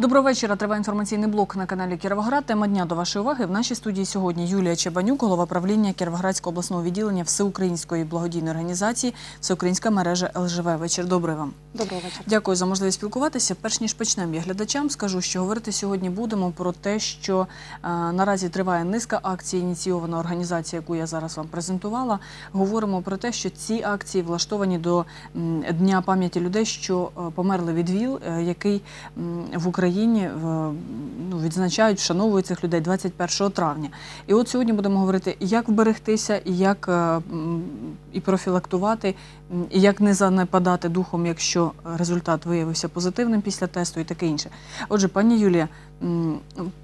Доброго вечора. Триває інформаційний блок на каналі Кіровоград. Тема дня до вашої уваги. В нашій студії сьогодні Юлія Чебанюк, голова правління Кіровоградського обласного відділення Всеукраїнської благодійної організації Всеукраїнська мережа ЛЖВ. Вечір добрий вам. Доброго вечора. Дякую за можливість спілкуватися. Перш ніж почнемо, я глядачам скажу, що говорити сьогодні будемо про те, що е, наразі триває низка акцій, ініційована організація, яку я зараз вам презентувала. Говоримо про те, що ці акції влаштовані до м, Дня пам'яті людей, що е, померли від ВІЛ, е, який м, в Україні в- ну, відзначають, вшановують цих людей 21 травня. І от сьогодні будемо говорити, як вберегтися, і як е, і профілактувати, і як не занепадати духом, якщо результат виявився позитивним після тесту і таке інше. Отже, пані Юлія,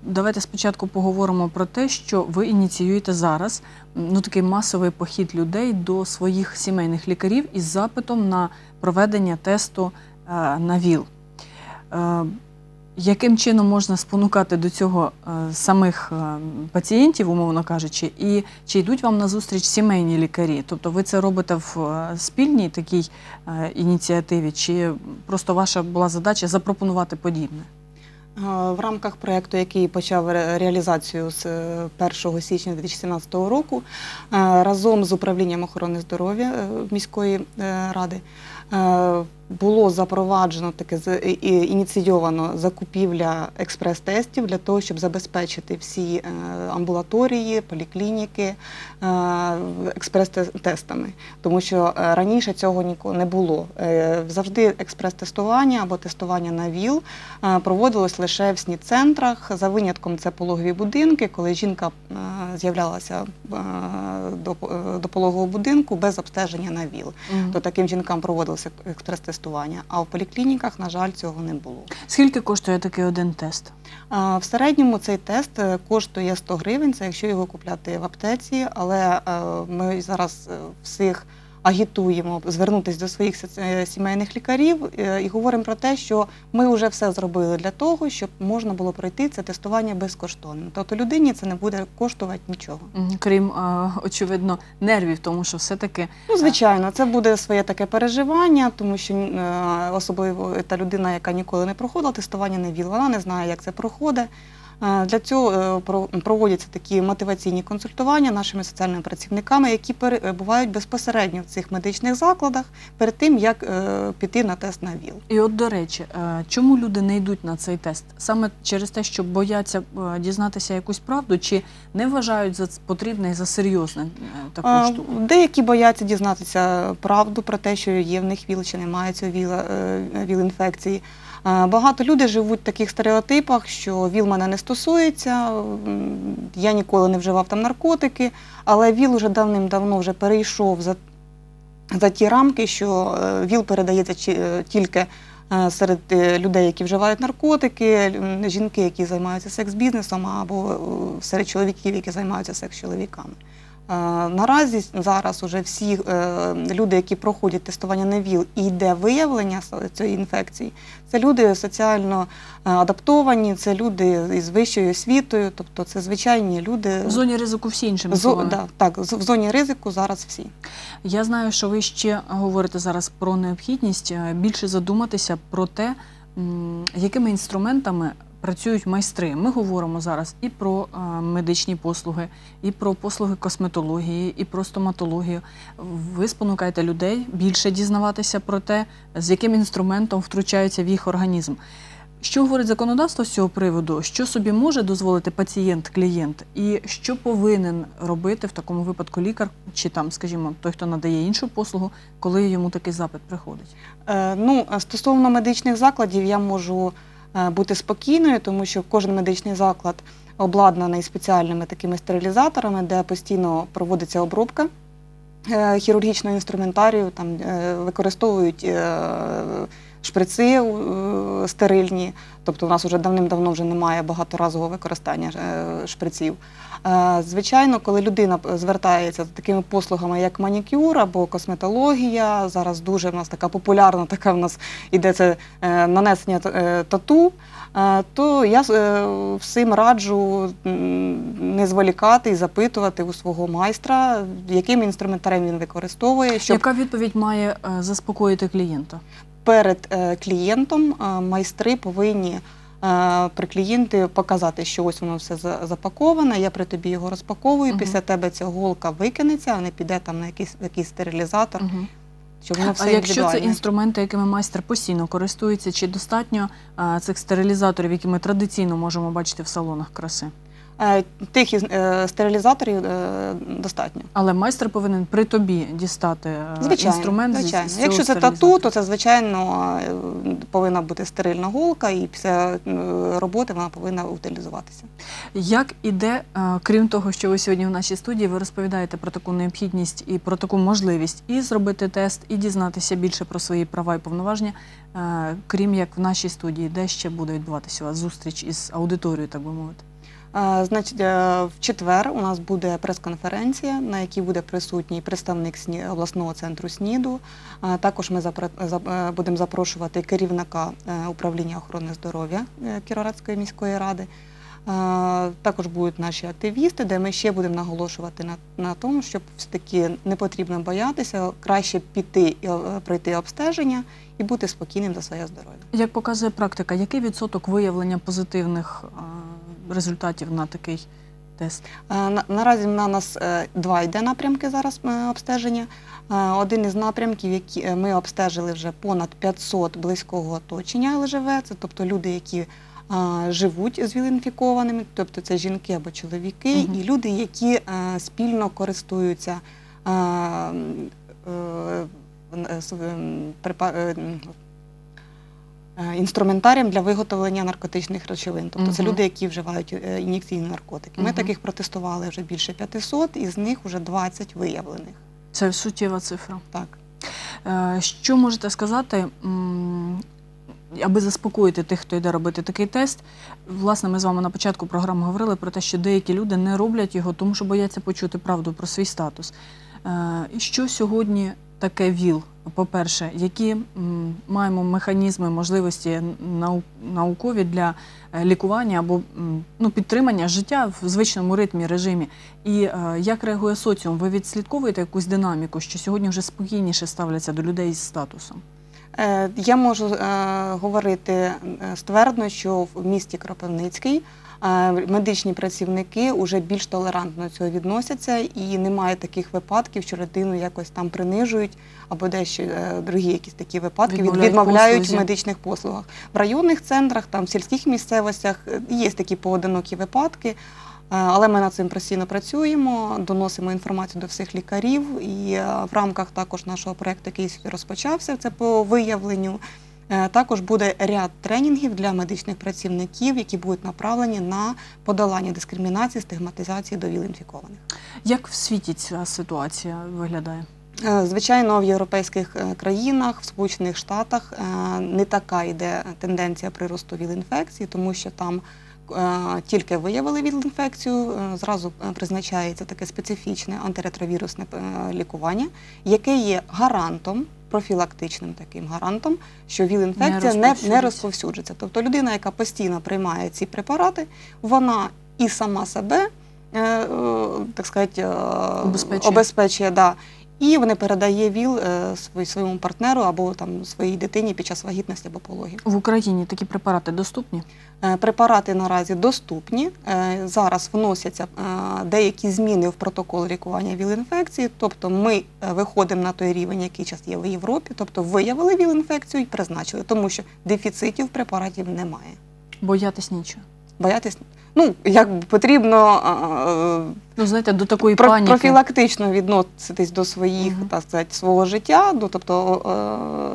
давайте спочатку поговоримо про те, що ви ініціюєте зараз ну, такий масовий похід людей до своїх сімейних лікарів із запитом на проведення тесту е, на ВІЛ. Яким чином можна спонукати до цього е, самих е, пацієнтів, умовно кажучи, і чи йдуть вам на зустріч сімейні лікарі? Тобто ви це робите в е, спільній такій ініціативі, чи просто ваша була задача запропонувати подібне? В рамках проєкту, який почав реалізацію з е, 1 січня 2017 року, разом з управлінням охорони здоров'я міської ради було запроваджено таке ініційовано закупівля експрес-тестів для того, щоб забезпечити всі е, амбулаторії, поліклініки е, експрес-тестами. Тому що е, раніше цього ніколи не було. Завжди експрес-тестування або тестування на ВІЛ проводилось лише в СНІ-центрах. За винятком це пологові будинки, коли жінка з'являлася до, до пологового будинку без обстеження на ВІЛ. То таким жінкам проводилося експрес-тестування. А в поліклініках, на жаль, цього не було. Скільки коштує такий один тест? В середньому цей тест е, коштує 100 гривень, це якщо його купляти в аптеці, але е, ми зараз е, всіх агітуємо звернутися до своїх е, сімейних лікарів е, і говоримо про те, що ми вже все зробили для того, щоб можна було пройти це тестування безкоштовно. Тобто людині це не буде коштувати нічого. Крім, е, очевидно, нервів, тому що все-таки Ну, звичайно, це буде своє таке переживання, тому що особливо та людина, яка ніколи не проходила тестування на ВІЛ, вона не знає, як це проходить. Е, Для цього е, про- проводяться такі мотиваційні консультування нашими соціальними працівниками, які перебувають безпосередньо в цих медичних закладах перед тим, як е, піти на тест на ВІЛ. І от до речі, е, чому люди не йдуть на цей тест? Саме через те, що бояться е, дізнатися якусь правду, чи не вважають за потрібне за серйозне е, таку штуку? Деякі бояться дізнатися правду про те, що є в них ВІЛ чи немає цього е, ВІЛ-інфекції. А, Багато людей живуть в таких стереотипах, що ВІЛ мене не стосується, я ніколи не вживав там наркотики, але ВІЛ уже давним-давно вже перейшов за, за ті рамки, що е, ВІЛ передається е, тільки е, серед е, людей, які вживають наркотики, жінки, які займаються секс-бізнесом, або е, серед чоловіків, які займаються секс-чоловіками. Е, Наразі зараз уже всі е, люди, які проходять тестування на ВІЛ і йде виявлення цієї інфекції, це люди соціально е, адаптовані, це люди із вищою освітою, тобто це звичайні люди. В зоні ризику всі іншими Зо- словами. да, так, в зоні ризику зараз всі. Я знаю, що ви ще говорите зараз про необхідність більше задуматися про те, якими інструментами працюють майстри. Ми говоримо зараз і про е, медичні послуги, і про послуги косметології, і про стоматологію. Ви спонукаєте людей більше дізнаватися про те, з яким інструментом втручаються в їх організм. Що говорить законодавство з цього приводу? Що собі може дозволити пацієнт, клієнт, і що повинен робити в такому випадку лікар, чи там, скажімо, той, хто надає іншу послугу, коли йому такий запит приходить? Е, Ну, стосовно медичних закладів, я можу бути спокійною, тому що кожен медичний заклад обладнаний спеціальними такими стерилізаторами, де постійно проводиться обробка е, хірургічного інструментарію, там е, використовують е, шприци е, стерильні. Тобто, у нас вже давним-давно вже немає багаторазового використання е, шприців. Е, Звичайно, коли людина звертається за такими послугами, як манікюр або косметологія, зараз дуже в нас така популярна, така в нас іде це нанесення тату. То я всім раджу не зволікати і запитувати у свого майстра, яким інструментарем він використовує, щоб Яка відповідь має заспокоїти клієнта? Перед е, клієнтом е, майстри повинні е, при клієнті показати, що ось воно все запаковане, я при тобі його розпаковую, Мгм. після тебе ця голка викинеться, а не піде там на якийсь, якийсь стерилізатор, Мгм. щоб воно все А якщо це інструменти, якими майстер постійно користується, чи достатньо а, цих стерилізаторів, які ми традиційно можемо бачити в салонах краси? Е, Тих е, стерилізаторів е, достатньо. Але майстер повинен при тобі дістати Звичайно, інструмент. звичайно. з цього Якщо це тату, то це звичайно повинна бути стерильна голка, і після роботи вона повинна утилізуватися. Як іде, крім того, що ви сьогодні в нашій студії, ви розповідаєте про таку необхідність і про таку можливість і зробити тест, і дізнатися більше про свої права і повноваження, крім як в нашій студії, де ще буде відбуватися у вас зустріч із аудиторією, так би мовити. Е, Значить, е, в четвер у нас буде прес-конференція, на якій буде присутній представник обласного центру СНІДу. Е, Також ми будемо запрошувати керівника управління охорони здоров'я Кіровоградської міської ради. Також будуть наші активісти, де ми ще будемо наголошувати на, на тому, щоб все-таки не потрібно боятися, краще піти і пройти обстеження і бути спокійним за своє здоров'я. Як показує практика, який відсоток виявлення позитивних результатів на такий тест? Е, на- Наразі на нас е, два йде напрямки зараз е, обстеження. Один із напрямків, які ми обстежили вже понад 500 близького оточення ЛЖВ, це тобто люди, які живуть з віл-інфікованими, тобто це жінки або чоловіки, Мгм. і люди, які спільно користуються препа- інструментарієм для виготовлення наркотичних речовин. Тобто це люди, які вживають е, ін'єкційні наркотики. Ми таких протестували вже більше 500, із них вже 20 виявлених. Це суттєва цифра. Так. Е, Що можете сказати, аби заспокоїти тих, хто йде робити такий тест? Власне, ми з вами на початку програми говорили про те, що деякі люди не роблять його, тому що бояться почути правду про свій статус. Е, І що сьогодні таке ВІЛ? По-перше, які маємо механізми, можливості наукові для е, лікування або ну, підтримання життя в звичному ритмі, режимі? І е, як реагує соціум? Ви відслідковуєте якусь динаміку, що сьогодні вже спокійніше ставляться до людей з статусом? Е, Я можу говорити ствердно, що в місті Кропивницький медичні працівники вже більш толерантно до цього відносяться, і немає таких випадків, що людину якось там принижують або дещо е, другі якісь такі випадки Відмовляють відмовляють в медичних послугах. В районних центрах, там в сільських місцевостях е, є такі поодинокі випадки. Е, Але ми над цим постійно працюємо, доносимо інформацію до всіх лікарів. І е, в рамках також нашого проєкту, який розпочався, це по виявленню. Е, Також буде ряд тренінгів для медичних працівників, які будуть направлені на подолання дискримінації, стигматизації до ВІЛ-інфікованих. Як в світі ця ситуація виглядає? Е, Звичайно, в європейських е, країнах, в Сполучених Штатах не така йде тенденція приросту ВІЛ-інфекції, тому що там тільки виявили ВІЛ-інфекцію, зразу призначається таке специфічне антиретровірусне лікування, яке є гарантом. Профілактичним таким гарантом, що ВІЛ-інфекція Не не, розповсюджується. Тобто людина, яка постійно приймає ці препарати, вона і сама себе, е, е, так сказати, обезпечує, обезпечує да, і вони передає ВІЛ е, своєму партнеру або там своїй дитині під час вагітності або пологів. В Україні такі препарати доступні? Е, Препарати наразі доступні. Е, Зараз вносяться деякі зміни в протокол лікування ВІЛ-інфекції. Тобто ми виходимо на той рівень, який зараз є в Європі, тобто виявили ВІЛ-інфекцію і призначили, тому що дефіцитів препаратів немає. Боятись нічого. Боятись, ну як потрібно Ну, знаєте, до такої про- паніки. профілактично відноситись до своїх, Мгм. так сказати, свого життя, ну тобто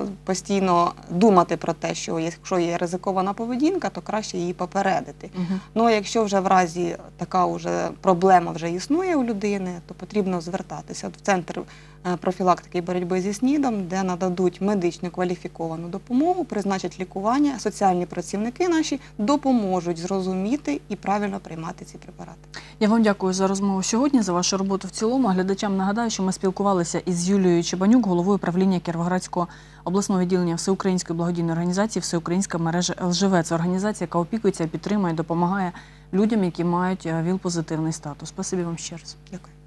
е, постійно думати про те, що якщо є ризикована поведінка, то краще її попередити. Мгм. Ну а якщо вже в разі така вже проблема вже існує у людини, то потрібно звертатися в центр е, профілактики і боротьби зі СНІДом, де нададуть медичну кваліфіковану допомогу, призначать лікування. Соціальні працівники наші допоможуть зрозуміти і правильно приймати ці препарати. Я вам дякую за розмову сьогодні, за вашу роботу в цілому. Глядачам нагадаю, що ми спілкувалися із Юлією Чебанюк, головою правління Кіровоградського обласного відділення Всеукраїнської благодійної організації Всеукраїнська мережа ЛЖВ. Це організація, яка опікується, підтримує, допомагає людям, які мають е, ВІЛ-позитивний статус. Спасибі вам ще раз. Дякую.